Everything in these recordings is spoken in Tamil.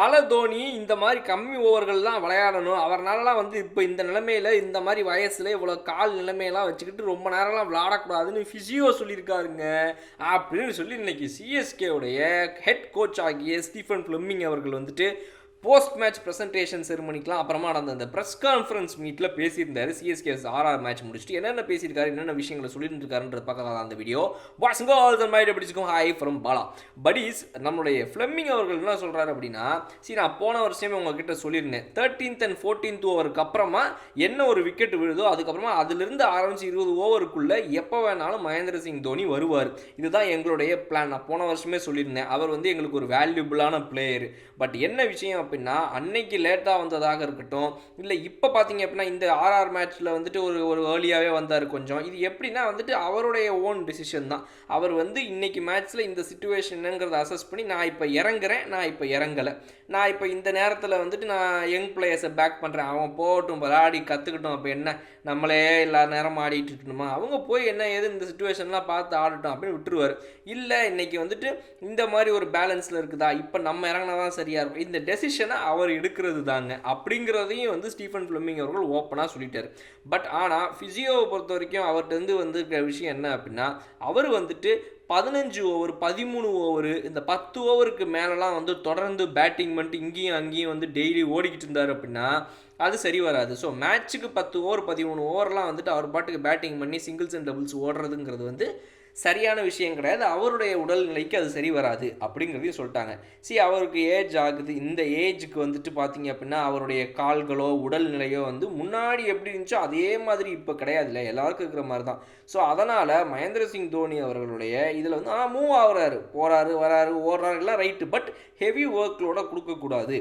தலை தோனி இந்த மாதிரி கம்மி ஓவர்கள் தான் விளையாடணும். அவர்னாலலாம் வந்து இப்போ இந்த நிலைமையில இந்த மாதிரி வயசில் இவ்வளோ கால் நிலைமையெல்லாம் வச்சுக்கிட்டு ரொம்ப நேரம்லாம் விளையாடக்கூடாதுன்னு ஃபிசியோ சொல்லியிருக்காருங்க. அப்படின்னு சொல்லி இன்னைக்கு சிஎஸ்கேவுடைய ஹெட் கோச் ஆகிய ஸ்டீஃபன் ஃப்ளெமிங் அவர்கள் வந்துட்டு போஸ்ட் மேட்ச் ப்ரெசன்டேஷன் செரிமனிக்கெலாம் அப்புறமா நடந்த அந்த ப்ரெஸ் கான்ஃபரன்ஸ் மீட்டில் பேசியிருந்தார் சிஎஸ்கே ஆர்ஆர் மேட்ச் முடிச்சுட்டு என்னென்ன பேசியிருக்காரு என்னென்ன விஷயங்களை சொல்லிட்டு இருக்காருன்றது பார்க்கலாம் அந்த வீடியோ வாட்ஸ்ங்க ஆல் தன் மைட் பிடிச்சிக்கும் ஹாய் ஃப்ரம் பாலா படிஸ் நம்மளுடைய ஃப்ளெமிங் அவர்கள் என்ன சொல்கிறாரு அப்படின்னா சரி நான் போன வருஷமே உங்ககிட்ட சொல்லியிருந்தேன். தேர்ட்டீன்த் அண்ட் ஃபோர்டீன்த் ஓவருக்கு அப்புறமா என்ன ஒரு விக்கெட் விழுதோ அதுக்கப்புறமா அதிலிருந்து ஆரம்பிச்சு இருபது ஓவருக்குள்ளே எப்போ வேணாலும் மகேந்திர சிங் தோனி வருவார். இதுதான் எங்களுடைய பிளான் நான் போன வருஷமே சொல்லியிருந்தேன். அவர் வந்து எங்களுக்கு ஒரு வேல்யூபிளான பிளேயர் பட் என்ன விஷயம் அப்படின்னா அன்னைக்கு லேட்டாக வந்ததாக இருக்கட்டும். இல்லை இப்போ பார்த்தீங்க அப்படின்னா இந்த ஆர்ஆர் மேட்ச்சில் வந்துட்டு ஒரு ஒரு ஏர்லியாகவே வந்தார் கொஞ்சம். இது எப்படின்னா வந்துட்டு அவருடைய ஓன் டிசிஷன் தான். அவர் வந்து இன்னைக்கு மேட்ச்சில் இந்த சுச்சுவேஷனுங்கிறத அசஸ் பண்ணி நான் இப்போ இறங்குறேன் நான் இப்போ இறங்கலை. நான் இப்போ இந்த நேரத்தில் வந்துட்டு நான் யங் பிளேயர்ஸை பேக் பண்ணுறேன் அவன் போகட்டும் விளையாடி கற்றுக்கிட்டோம் அப்போ என்ன? நம்மளே எல்லா நேரம் ஆடிட்டு இருக்கணுமா? அவங்க போய் என்ன ஏது இந்த சுச்சுவேஷன்லாம் பார்த்து ஆடட்டும் அப்படின்னு விட்டுருவார். இல்லை இன்னைக்கு வந்துட்டு இந்த மாதிரி ஒரு பேலன்ஸில் இருக்குதா? இப்போ நம்ம இறங்கினா தான் சரியாக இருக்கும். இந்த டெசிஷன் அவர் எடுக்கிறது தாங்க அப்படிங்கிறதையும் வந்து ஸ்டீஃபன் ஃபிளமிங் அவர்கள் ஓப்பனாக சொல்லிட்டார். பட் ஆனால் ஃபிசியோவை பொறுத்த வரைக்கும் அவர்கிட்ட இருந்து இருக்கிற விஷயம் என்ன அப்படின்னா அவர் வந்துட்டு பதினஞ்சு ஓவர் பதிமூணு ஓவர் இந்த பத்து ஓவருக்கு மேலெலாம் வந்து தொடர்ந்து பேட்டிங் பண்ணிட்டு இங்கேயும் அங்கேயும் வந்து டெய்லி ஓடிக்கிட்டு இருந்தார் அப்படின்னா அது சரி வராது. ஸோ மேட்ச்சுக்கு பத்து ஓவர் பதிமூணு ஓவர்லாம் வந்துட்டு அவர் பாட்டுக்கு பேட்டிங் பண்ணி சிங்கிள்ஸ் அண்ட் டபுள்ஸ் ஓடுறதுங்கிறது வந்து சரியான விஷயம் கிடையாது. அவருடைய உடல்நிலைக்கு அது சரி வராது அப்படிங்கிறதையும் சொல்லிட்டாங்க. சி அவருக்கு ஏஜ் ஆகுது. இந்த ஏஜுக்கு வந்துட்டு பார்த்தீங்க அப்படின்னா அவருடைய கால்களோ உடல்நிலையோ வந்து முன்னாடி எப்படி இருந்துச்சோ அதே மாதிரி இப்போ கிடையாதுல்ல. எல்லாருக்கும் இருக்கிற மாதிரி தான். ஸோ அதனால் மகேந்திர சிங் தோனி அவர்களுடைய இதில் வந்து ஆ மூவ் ஆகுறாரு. போகிறாரு வராரு ஓடுறாரு. எல்லாம் ரைட்டு பட் ஹெவி ஒர்க்லோட கொடுக்கக்கூடாது.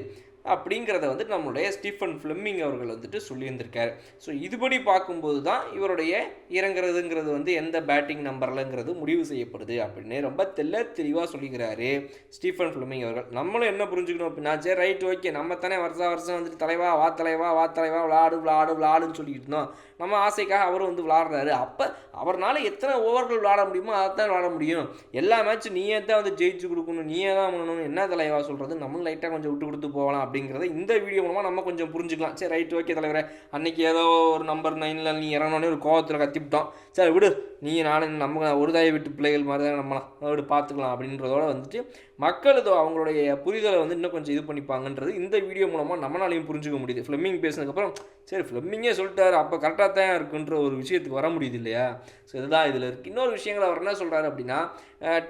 அப்படிங்கிறத வந்துட்டு நம்மளுடைய ஸ்டீஃபன் ஃப்ளெமிங் அவர்கள் வந்துட்டு சொல்லியிருந்திருக்காரு. ஸோ இதுபடி பார்க்கும்போது தான் இவருடைய இறங்குறதுங்கிறது வந்து எந்த பேட்டிங் நம்பர்லங்கிறது முடிவு செய்யப்படுது அப்படின்னு ரொம்ப தெல்ல தெளிவாக சொல்லிக்கிறாரு ஸ்டீஃபன் ஃப்ளெமிங் அவர்கள். நம்மளும் என்ன புரிஞ்சுக்கணும் அப்படின்னா சரி ரைட் ஓகே நம்ம தானே வருஷம் வருஷம் வந்துட்டு தலைவா வா தலைவா வா தலைவா விளாடு விளாடு விளாடுன்னு சொல்லிட்டு இருந்தோம். நம்ம ஆசைக்காக அவரும் வந்து விளாடுறாரு. அப்போ அவர்னால எத்தனை ஓவர்கள் விளாட முடியுமோ அதை தான் விளாட முடியும். எல்லா மேட்சும் நீயே தான் வந்து ஜெயிச்சு கொடுக்கணும். நீயே தான் பண்ணணும் என்ன தலைவா சொல்கிறது நம்மளும் லைட்டாக கொஞ்சம் விட்டு கொடுத்து போகலாம் அப்படிங்கிறத இந்த வீடியோ மூலமாக நம்ம கொஞ்சம் புரிஞ்சுக்கலாம். சரி ரைட் ஓகே தலைவரே. அன்னைக்கு ஏதோ ஒரு நம்பர் நைனில் நீ இறங்கினோடனே ஒரு கோவத்தில் கத்திவிட்டோம் சரி விடு. நீ நானும் நம்ம ஒரு தாய் வீட்டு பிள்ளைகள் மாதிரி தான் நம்மளாம் விடு பார்த்துக்கலாம் அப்படின்றதோட வந்துட்டு மக்கள் இதோ அவங்களுடைய புரிதலை வந்து இன்னும் கொஞ்சம் இது பண்ணிப்பாங்கன்றது இந்த வீடியோ மூலமாக நம்மளாலையும் புரிஞ்சுக்க முடியுது. ஃப்ளெமிங் பேசினதுக்கப்புறம் சரி ஃப்ளெமிங்கே சொல்லிட்டாரு. அப்போ கரெக்டாக தான் இருக்குன்ற ஒரு விஷயத்துக்கு வர முடியுது இல்லையா? ஸோ இதுதான் இதில் இருக்குது இன்னொரு விஷயங்கள் அவர் என்ன சொல்கிறாரு அப்படின்னா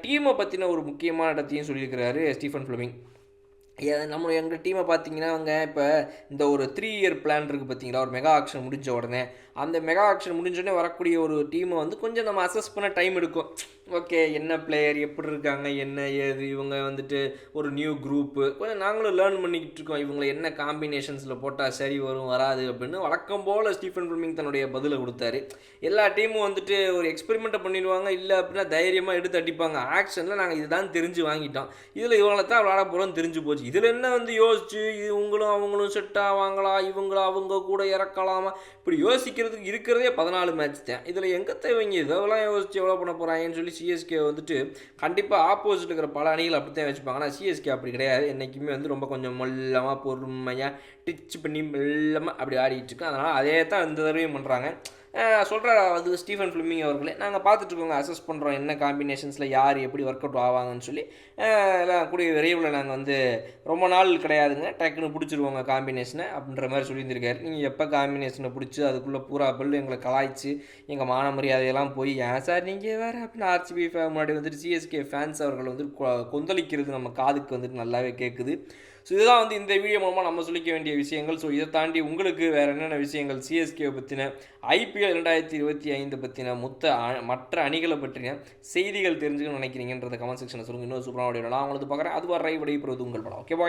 டீமை பற்றின ஒரு முக்கியமான இடத்தையும் சொல்லியிருக்கிறாரு ஸ்டீஃபன் ஃப்ளெமிங் நம்ம எங்கள் டீமை பார்த்தீங்கன்னா அவங்க இப்போ இந்த ஒரு த்ரீ இயர் பிளான் இருக்குது பார்த்தீங்களா ஒரு மெகா ஆக்ஷன் முடிஞ்ச உடனே. அந்த மெகா ஆக்ஷன் முடிஞ்சோடனே வரக்கூடிய ஒரு டீமை வந்து கொஞ்சம் நம்ம அசஸ் பண்ண டைம் எடுக்கும். ஓகே என்ன பிளேயர் எப்படி இருக்காங்க என்ன ஏது இவங்க வந்துட்டு ஒரு நியூ குரூப்பு கொஞ்சம் நாங்களும் லேர்ன் பண்ணிக்கிட்டு இருக்கோம். இவங்களை என்ன காம்பினேஷன்ஸில் போட்டால் சரி வரும் வராது அப்படின்னு வழக்கம் போல் ஸ்டீஃபன் ஃபில்மிங் தன்னுடைய பதிலை கொடுத்தாரு. எல்லா டீமும் வந்துட்டு ஒரு எக்ஸ்பெரிமெண்ட்டை பண்ணிடுவாங்க. இல்லை அப்படின்னா தைரியமாக எடுத்து அடிப்பாங்க. ஆக்ஷனில் நாங்கள் இதுதான் தெரிஞ்சு வாங்கிட்டோம். இதில் இவங்களை தான் விளாட போகிறோம் தெரிஞ்சு போச்சு. இதில் என்ன வந்து யோசிச்சு இவங்களும் அவங்களும் செட் ஆவாங்களா? இவங்களும் அவங்க கூட இறக்கலாமா? இப்படி யோசிக்கிறதுக்கு இருக்கிறதே பதினாலு மேட்ச் தான். இதில் எங்கே தேவைங்க? இதெல்லாம் யோசிச்சு எவ்வளோ பண்ண போகிறாங்கன்னு சொல்லி சிஎஸ்கே வந்துட்டு கண்டிப்பாக ஆப்போசிட் இருக்கிற பல அணிகள் அப்படி தான் வச்சுப்பாங்க ஆனால் சிஎஸ்கே அப்படி கிடையாது. என்றைக்குமே வந்து ரொம்ப கொஞ்சம் மெல்லமாக பொறுமையாக டிச் பண்ணி மெல்லமாக அப்படி ஆடிட்டு இருக்கு. அதனால் அதே தான் இந்த தடவையும் பண்ணுறாங்க சொல்கிற அது ஸ்டீஃபன் ஃபிலிமிங் அவர்களே. நாங்கள் பார்த்துட்ருக்கோங்க அசஸ் பண்ணுறோம் என்ன காம்பினேஷன்ஸில் யார் எப்படி ஒர்க் அவுட் ஆவாங்கன்னு சொல்லி. எல்லாம் கூடிய விரைவில் நாங்கள் வந்து ரொம்ப நாள் கிடையாதுங்க. டக்குன்னு பிடிச்சிருவோங்க காம்பினேஷனை அப்படின்ற மாதிரி சொல்லியிருந்திருக்காரு. நீங்கள் எப்போ காம்பினேஷனை பிடிச்சி அதுக்குள்ளே பூரா பல் எங்களை கலாய்ச்சி எங்கள் மான மரியாதையெல்லாம் போய் ஏன் சார் நீங்கள் வேறு? அப்படின்னு ஆர்சிபி முன்னாடி வந்துட்டு சிஎஸ்கே ஃபேன்ஸ் அவர்கள் வந்து கொந்தளிக்கிறது நம்ம காதுக்கு வந்துட்டு நல்லாவே கேட்குது ஸோ இதுதான் வந்து இந்த வீடியோ மூலமாக நம்ம சொல்லிக்க வேண்டிய விஷயங்கள். ஸோ இதை தாண்டி உங்களுக்கு வேறு என்னென்ன விஷயங்கள் சிஎஸ்கே பற்றின ஐபி ஐபிஎல் ரெண்டாயிரத்தி இருபத்தி ஐந்து பற்றின மொத்த மற்ற அணிகளை பற்றின செய்திகள் தெரிஞ்சுக்கணும்னு நினைக்கிறீங்கன்றத கமெண்ட் செக்ஷனில் சொல்லுங்கள் இன்னொரு சூப்பரான வீடியோ நான் உங்களுக்கு பார்க்குறேன். அது வர விடைபெறுவது உங்கள் படம். Okay bye